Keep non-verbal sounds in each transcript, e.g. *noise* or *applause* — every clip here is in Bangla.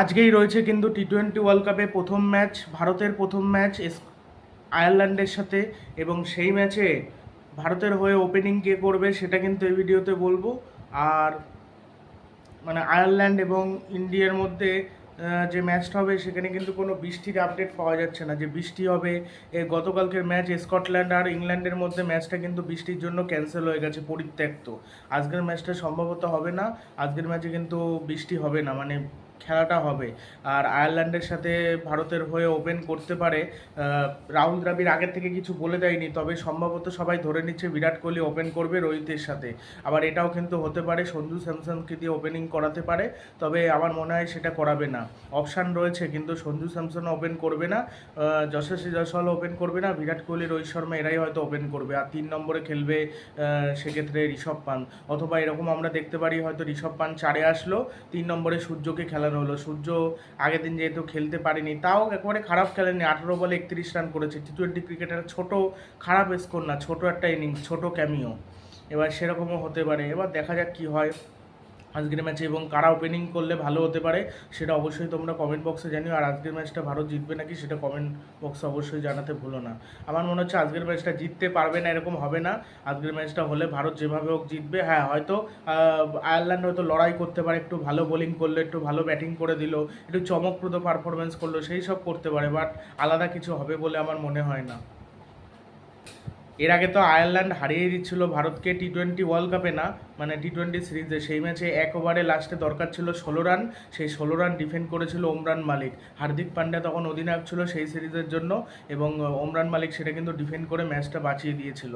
আজকেই রয়েছে কিন্তু টি টোয়েন্টি ওয়ার্ল্ড কাপে প্রথম ম্যাচ ভারতের প্রথম ম্যাচ আয়ারল্যান্ডের সাথে এবং সেই ম্যাচে ভারতের হয়ে ওপেনিং কে করবে সেটা কিন্তু এই ভিডিওতে বলব। আর মানে আয়ারল্যান্ড এবং ইন্ডিয়ার মধ্যে যে ম্যাচটা হবে সেখানে কিন্তু কোনো বৃষ্টির আপডেট পাওয়া যাচ্ছে না। যে বৃষ্টি হবে, এ গতকালকের ম্যাচ স্কটল্যান্ড আর ইংল্যান্ডের মধ্যে ম্যাচটা কিন্তু বৃষ্টির জন্য ক্যান্সেল হয়ে গেছে পরিত্যক্ত। আজকের ম্যাচটা সম্ভবত হবে না। আজকের ম্যাচে কিন্তু বৃষ্টি হবে না। মানে খেলাটা হবে। আর আয়ারল্যান্ডের সাথে ভারতের হয়ে ওপেন করতে পারে রাহুল দ্রাবিড় আগের থেকে কিছু বলে দেয়নি, তবে সম্ভবত সবাই ধরে নিচ্ছে বিরাট কোহলি ওপেন করবে রোহিতের সাথে। আবার এটাও কিন্তু হতে পারে, সঞ্জু স্যামসনকে দিয়ে ওপেনিং করাতে পারে, তবে আমার মনে হয় সেটা করাবে না। অপশান রয়েছে, কিন্তু সঞ্জু স্যামসন ওপেন করবে না যশস্বী জয়সওয়াল ওপেন করবে না, বিরাট কোহলি, রোহিত শর্মা এরাই হয়তো ওপেন করবে। আর তিন নম্বরে খেলবে সেক্ষেত্রে ঋষভ পান্ত অথবা এরকম আমরা দেখতে পারি হয়তো ঋষভ পান্ত চারে আসলো, তিন নম্বরে সূর্যকে খেলানো হলো। সূর্য আগের দিন যেহেতু খেলতে পারেনি, তাও একবারে খারাপ খেলেনি। আঠেরো বলে একত্রিশ রান করেছে। টি টোয়েন্টি ক্রিকেটের ছোটো খারাপ স্কোর না, ছোটো একটা ইনিংস ছোটো ক্যামিও এবার সেরকমও হতে পারে। এবার দেখা যাক কী হয়। আজকের ম্যাচে এবং কারা ওপেনিং করলে ভালো হতে পারে, সেটা অবশ্যই তোমরা কমেন্ট বক্সে জানিও। আর আজকের ম্যাচটা ভারত জিতবে নাকি, সেটা কমেন্ট বক্সে অবশ্যই জানাতে ভুলো না। আমার মনে হচ্ছে আজকের ম্যাচটা জিততে পারবে না, এরকম হবে না। আজকের ম্যাচটা হলে ভারত যেভাবে হোক জিতবে। হ্যাঁ হয়তো আয়ারল্যান্ড হয়তো লড়াই করতে পারে, একটু ভালো বোলিং করল, একটু ভালো ব্যাটিং করে দিল, একটু চমকপ্রদ পারফরমেন্স করল, সেই সব করতে পারে বাট আলাদা কিছু হবে বলে আমার মনে হয় না। এর আগে তো আয়ারল্যান্ড হারিয়ে দিচ্ছিল ভারতকে টি টোয়েন্টি ওয়ার্ল্ড কাপে না মানে টি টোয়েন্টি সিরিজে। সেই ম্যাচে এক ওভারে লাস্টে দরকার ছিল ষোলো রান সেই ষোলো রান ডিফেন্ড করেছিল ওমরান মালিক। হার্দিক পান্ড্যা তখন অধিনায়ক ছিল সেই সিরিজের জন্য এবং ওমরান মালিক সেটা কিন্তু ডিফেন্ড করে ম্যাচটা বাঁচিয়ে দিয়েছিল।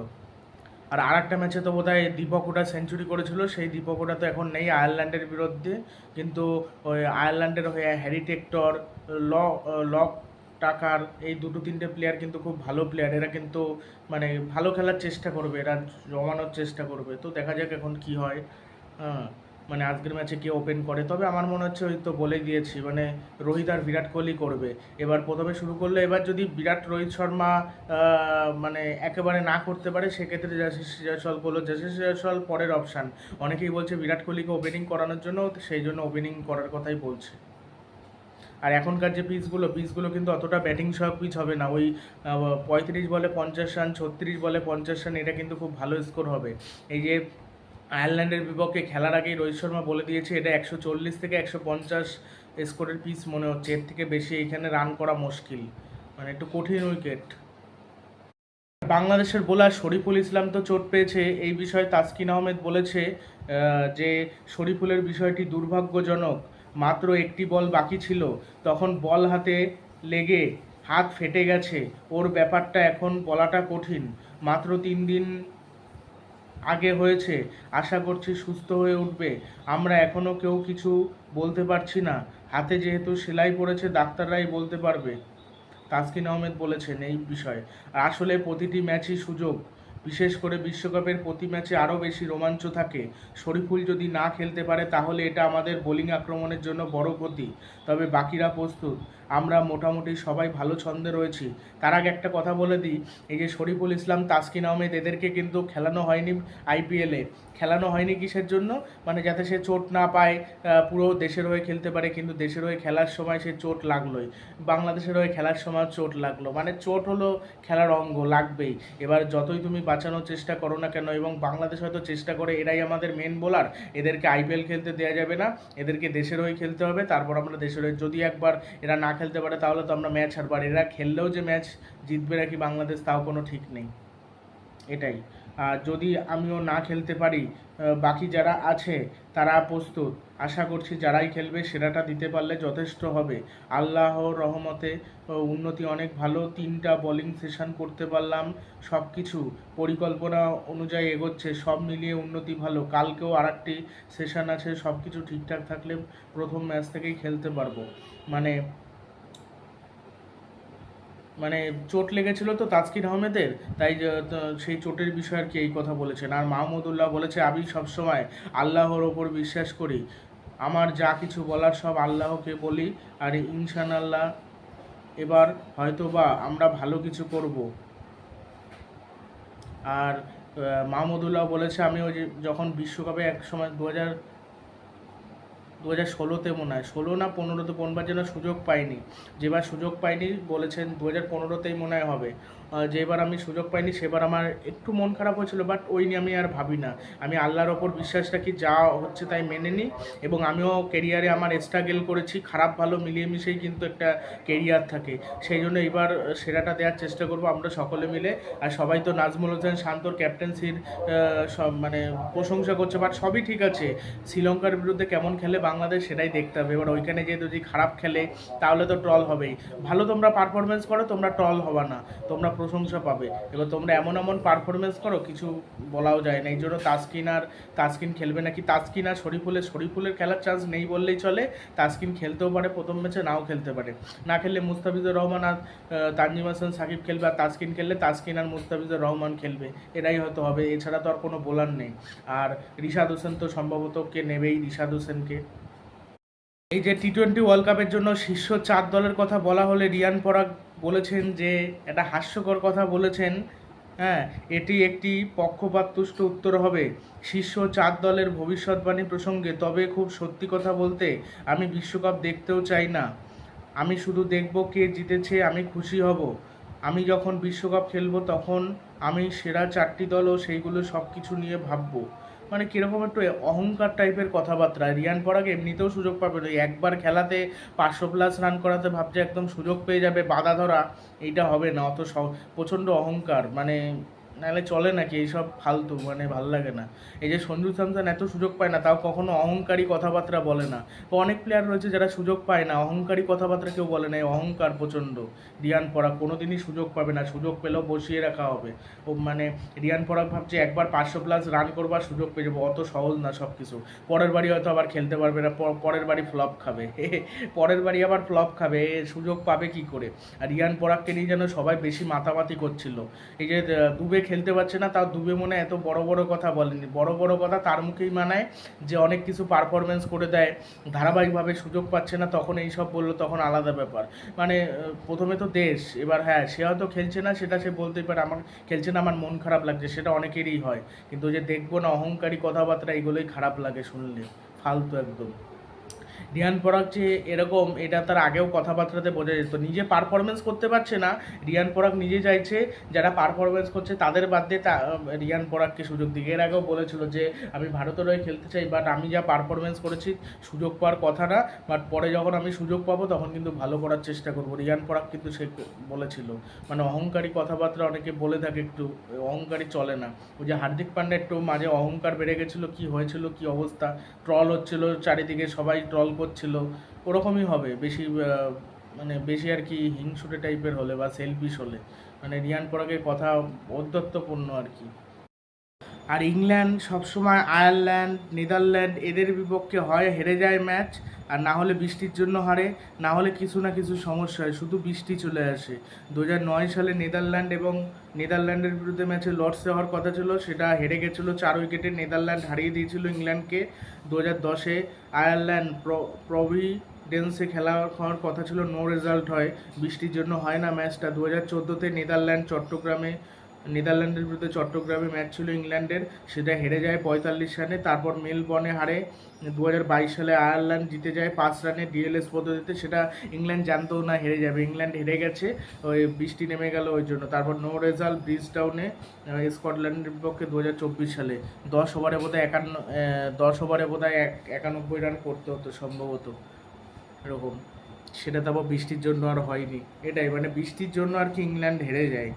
আর আরেকটা ম্যাচে তো বোধহয় দীপক ওটা সেঞ্চুরি করেছিল, সেই দীপক ওটা তো এখন নেই আয়ারল্যান্ডের বিরুদ্ধে। কিন্তু ওই আয়ারল্যান্ডের হয়ে হ্যারি টেক্টর ল লক টাকার এই দুটো তিনটে প্লেয়ার কিন্তু খুব ভালো প্লেয়ার এরা কিন্তু মানে ভালো খেলার চেষ্টা করবে, এরা জমানোর চেষ্টা করবে। তো দেখা যাক এখন কি হয়। হ্যাঁ মানে আজকের ম্যাচে কে ওপেন করে। তবে আমার মনে হচ্ছে ওই তো বলে দিয়েছি মানে রোহিত আর বিরাট কোহলি করবে। এবার প্রথমে শুরু করলে এবার যদি বিরাট, রোহিত শর্মা মানে একেবারে না করতে পারে, সেক্ষেত্রে যশস্বী জয়সওয়াল করল। যশস্বী জয়সওয়াল পরের অপশান অনেকেই বলছে বিরাট কোহলিকে ওপেনিং করানোর জন্য, সেই জন্য ওপেনিং করার কথাই বলছে। এখনকার যে পিচগুলো পিচগুলো কিন্তু অতটা ব্যাটিং সহায়ক পিচ হবে না। ওই পঁয়ত্রিশ বলে পঞ্চাশ রান, ছত্রিশ বলে পঞ্চাশ রান, এটা কিন্তু খুব ভালো স্কোর হবে। এই যে আয়ারল্যান্ডের বিপক্ষে খেলার আগেই রোহিত শর্মা বলে দিয়েছে, এটা একশো চল্লিশ থেকে একশো পঞ্চাশ স্কোরের পিচ মনে হচ্ছে। এর থেকে বেশি এখানে রান করা মুশকিল। মানে একটু কঠিন উইকেট বাংলাদেশের বোলার শরীফুল ইসলাম তো চোট পেয়েছে। এই বিষয়ে তাসকিন আহমেদ বলেছে যে শরীফুলের বিষয়টি দুর্ভাগ্যজনক। মাত্র একটি বল বাকি ছিল, তখন বল হাতে লেগে হাত ফেটে গেছে। ওর ব্যাপারটা এখন বলাটা কঠিন। মাত্র তিন দিন আগে হয়েছে। আশা করছি সুস্থ হয়ে উঠবে। আমরা এখনও কেউ কিছু বলতে পারছি না। হাতে যেহেতু সেলাই পড়েছে, ডাক্তাররাই বলতে পারবে। তাসকিন আহমেদ বলেছেন এই বিষয়ে। আসলে প্রতিটি ম্যাচই সুযোগ। বিশেষ করে বিশ্বকাপের প্রতি ম্যাচে আরও বেশি রোমাঞ্চ থাকে। শরীফুল যদি না খেলতে পারে, তাহলে এটা আমাদের বোলিং আক্রমণের জন্য বড় ক্ষতি। তবে বাকিরা প্রস্তুত। আমরা মোটামুটি সবাই ভালো ছন্দে রয়েছি। তার আগে একটা কথা বলে দিই, এই যে শরীফুল ইসলাম, তাসকিন আহমেদ, এদেরকে কিন্তু খেলানো হয়নি আইপিএলে খেলানো হয়নি কিসের জন্য? মানে যাতে সে চোট না পায় পুরো দেশের হয়ে খেলতে পারে, কিন্তু দেশের হয়ে খেলার সময় সে চোট লাগলোই। বাংলাদেশের হয়ে খেলার সময় চোট লাগল। মানে চোট হলো খেলার অঙ্গ, লাগবেই। এবার যতই তুমি বাঁচানোর চেষ্টা করো না কেন, এবং বাংলাদেশ হয়তো চেষ্টা করে এরাই আমাদের মেন বোলার এদেরকে আইপিএল খেলতে দেওয়া যাবে না, এদেরকে দেশের হয়ে খেলতে হবে, তারপর আমরা দেশের হয়ে যদি একবার এরা না খেলতে পারে, তাহলে তো আমরা ম্যাচ হারবার এরা খেললেও যে ম্যাচ জিতবে নাকি বাংলাদেশ, তাও কোনো ঠিক নেই। এটাই। আর যদি আমিও না খেলতে পারি বাকি যারা আছে, তারা প্রস্তুত। আশা করছি যারাই খেলবে, সেরাটা দিতে পারলে যথেষ্ট হবে। আল্লাহর রহমতে উন্নতি অনেক ভালো। তিনটা বোলিং সেশন করতে পারলাম। সব কিছু পরিকল্পনা অনুযায়ী এগোচ্ছে, সব মিলিয়ে উন্নতি ভালো। কালকেও আর একটি সেশন আছে সব কিছু ঠিকঠাক থাকলে প্রথম ম্যাচ থেকেই খেলতে পারব। মানে মানে চোট লেগেছিল তো তাসকিন আহমেদের, তাই সেই চোটের বিষয়ে আর কি এই কথা বলেছেন। আর মাহমুদুল্লাহ বলেছে, আমি সবসময় আল্লাহর ওপর বিশ্বাস করি। আমার যা কিছু বলার সব আল্লাহকে বলি, আর ইনশান আল্লাহ এবার হয়তোবা আমরা ভালো কিছু করব। আর মাহমুদুল্লাহ বলেছে, আমি ওই যে যখন বিশ্বকাপে এক সময় দু হাজার দু হাজার ষোলোতে মনে হয়। ষোলো না পনেরোতে কোনবার যেন সুযোগ পাইনি। যেবার সুযোগ পাইনি বলেছেন দু হাজার পনেরোতেই মনে হয় হবে। যেবার আমি সুযোগ পাইনি, সেবার আমার একটু মন খারাপ হয়েছিল বাট ওই নিয়ে আমি আর ভাবি না। আমি আল্লাহর ওপর বিশ্বাস রাখি, যা হচ্ছে তাই মেনে নিই, এবং আমিও কেরিয়ারে আমার স্ট্রাগেল করেছি, খারাপ, ভালো মিলিয়ে মিশেই কিন্তু একটা কেরিয়ার থাকে। সেই জন্য এবার সেরাটা দেওয়ার চেষ্টা করব আমরা সকলে মিলে। আর সবাই তো নাজমুল হোসেন শান্তর ক্যাপ্টেন্সির সব মানে প্রশংসা করছে বাট সবই ঠিক আছে। শ্রীলঙ্কার বিরুদ্ধে কেমন খেলে বাংলাদেশ সেটাই দেখতে হবে। এবার ওইখানে যে যদি খারাপ খেলে, তাহলে তো ট্রল হবেই। ভালো তোমরা পারফরমেন্স করো, তোমরা ট্রল হবা না। তোমরা প্রশংসা পাবে। এবার তোমরা এমন এমন পারফরমেন্স করো, কিছু বলাও যায় না। এই জন্য তাসকিন আর তাসকিন খেলবে নাকি? তাসকিন আর শরীফুলের শরীফুলের খেলার চান্স নেই বললেই চলে। তাসকিন খেলতেও পারে, প্রথম ম্যাচে নাও খেলতে পারে। না খেললে মুস্তাফিজুর রহমান আর তানজিম হাসান সাকিব খেলবে আর তাসকিন খেললে তাসকিন আর মুস্তাফিজুর রহমান খেলবে। এটাই হয়তো হবে। এছাড়া তো আর কোনো বোলার নেই। আর রিশাদ হোসেন তো সম্ভবত কে নেবেই, রিশাদ হোসেনকে। এই যে টি টোয়েন্টি ওয়ার্ল্ড কাপের জন্য শীর্ষ চার দলের কথা বলা হলে রিয়ান পরাগ বলেছেন যে এটা হাস্যকর কথা বলেছেন হ্যাঁ এটি একটি পক্ষপাততুষ্ট উত্তর হবে। শীর্ষ চার দলের ভবিষ্যৎবাণী প্রসঙ্গে, তবে খুব সত্যি কথা বলতে আমি বিশ্বকাপ দেখতেও চাই না। আমি শুধু দেখব কে জিতেছে, আমি খুশি হব। আমি যখন বিশ্বকাপ খেলব তখন আমি সেরা চারটি দল ও সেইগুলো সব কিছু নিয়ে ভাববো। মানে কীরকম একটু অহংকার টাইপের কথাবার্তা। রিয়ান পরাগ এমনিতেও সুযোগ পাবে। ওই একবার খেলাতে পাঁচশো প্লাস রান করাতে ভাবছে একদম সুযোগ পেয়ে যাবে বাধা ধরা এইটা হবে না, অত প্রচণ্ড অহংকার। মানে নাহলে চলে নাকি? এইসব ফালতু মানে ভালো লাগে না। এই যে সঞ্জু স্যামসন এত সুযোগ পায় না, তাও কখনো অহংকারী কথাবার্তা বলে না। অনেক প্লেয়ার রয়েছে যারা সুযোগ পায় না, অহংকারী কথাবার্তা কেউ বলে না অহংকার প্রচণ্ড। রিয়ান পরাগ কোনোদিনই সুযোগ পাবে না, সুযোগ পেলেও বসিয়ে রাখা হবে। ও মানে রিয়ান পরাগ ভাবছে একবার পাঁচশো প্লাস রান করবার সুযোগ পেয়ে যাব, অত সহজ না সব কিছু পরের বাড়ি হয়তো আবার খেলতে পারবে না পরের বাড়ি ফ্লপ খাবে। *laughs* পরের বাড়ি আবার ফ্লপ খাবে সুযোগ পাবে কি করে? আর রিয়ান পরাগকে নিয়ে যেন সবাই বেশি মাতামাতি করছিল। এই যে দুবে খেলতে পারছে না, তাও দুবে মনে এত বড় বড় কথা বলেনি। বড় বড় কথা তার মুখেই মানায় যে অনেক কিছু পারফরমেন্স করে দেয়, ধারাবাহিকভাবে সুযোগ পাচ্ছে না, তখন এই সব বলল তখন আলাদা ব্যাপার। মানে প্রথমে তো দেশ, এবার হ্যাঁ সে হয়তো খেলছে না, সেটা সে বলতেই পারে। আমার, খেলছে না, আমার মন খারাপ লাগছে, সেটা অনেকেরই হয়। কিন্তু যে দেখব না, অহংকারী কথাবার্তা, এগুলোই খারাপ লাগে শুনলে, ফালতু একদম। রিয়ান পরাগ যে এরকম, এটা তার আগেও কথাবার্তাতে বোঝা যেত। নিজে পারফরমেন্স করতে পারছে না, রিয়ান পরাগ নিজে চাইছে, যারা পারফরমেন্স করছে তাদের বাদ দিয়ে তা রিয়ান পরাগকে সুযোগ দিকে। এর আগেও বলেছিল যে, আমি ভারতের হয়ে খেলতে চাই বাট আমি যা পারফরমেন্স করেছি, সুযোগ পাওয়ার কথা না বাট পরে যখন আমি সুযোগ পাবো, তখন কিন্তু ভালো করার চেষ্টা করব। রিয়ান পরাগ কিন্তু সে বলেছিল। মানে অহংকারী কথাবার্তা অনেকে বলে থাকে একটু, অহংকারী চলে না। ওই যে হার্দিক পান্ডা একটু মাঝে অহংকার বেড়ে গেছিল, কি হয়েছিল, কি অবস্থা? ট্রল হচ্ছিল, চারিদিকে সবাই ট্রল করছিল ওরকমই হবে। বেশি মানে বেশি আর কি হিংসুটে টাইপের হলে বা সেলফিশ হলে। মানে রিয়ান পরাগের কথা অধ্যত্তপূর্ণ আর কি। আর ইংল্যান্ড সবসময় আয়ারল্যান্ড, নেদারল্যান্ড এদের বিপক্ষে হয়, হেরে যায় ম্যাচ। আর না হলে বৃষ্টির জন্য হারে, না হলে কিছু না কিছু সমস্যা হয়, শুধু বৃষ্টি চলে আসে। দু নয় সালে নেদারল্যান্ড এবং নেদারল্যান্ডের বিরুদ্ধে ম্যাচে লর্ডসে হওয়ার কথা ছিল, সেটা হেরে গেছিল চার উইকেটে, নেদারল্যান্ড হারিয়ে দিয়েছিল ইংল্যান্ডকে। দু হাজার দশে আয়ারল্যান্ড প্রভিডেন্সে খেলা হওয়ার কথা ছিল, নো রেজাল্ট হয়, বৃষ্টির জন্য হয় না ম্যাচটা। দু হাজার চোদ্দোতে নেদারল্যান্ড চট্টগ্রামে নেদারল্যান্ডের বিরুদ্ধে চট্টগ্রামে ম্যাচ ছিল ইংল্যান্ডের। সেটা হেরে যায় পঁয়তাল্লিশ রানে, তারপর মেলবর্নে হারে দু হাজার বাইশ সালে আয়ারল্যান্ড জিতে যায় পাঁচ রানে ডিএলএস পদ্ধতিতে। সেটা ইংল্যান্ড জানতেও না, হেরে যাবে। ইংল্যান্ড হেরে গেছে, ওই বৃষ্টি নেমে গেল ওই জন্য। তারপর নো রেজাল্ট ব্রিজ টাউনে স্কটল্যান্ডের বিপক্ষে দু হাজার চব্বিশ সালে। দশ ওভারে বোধহয় একান্ন দশ ওভারে বোধহয় এক, একানব্বই রান করতে হতো সম্ভবত, এরকম। সেটা তারপর বৃষ্টির জন্য আর হয়নি। এটাই মানে বৃষ্টির জন্য আর কি ইংল্যান্ড হেরে যায়।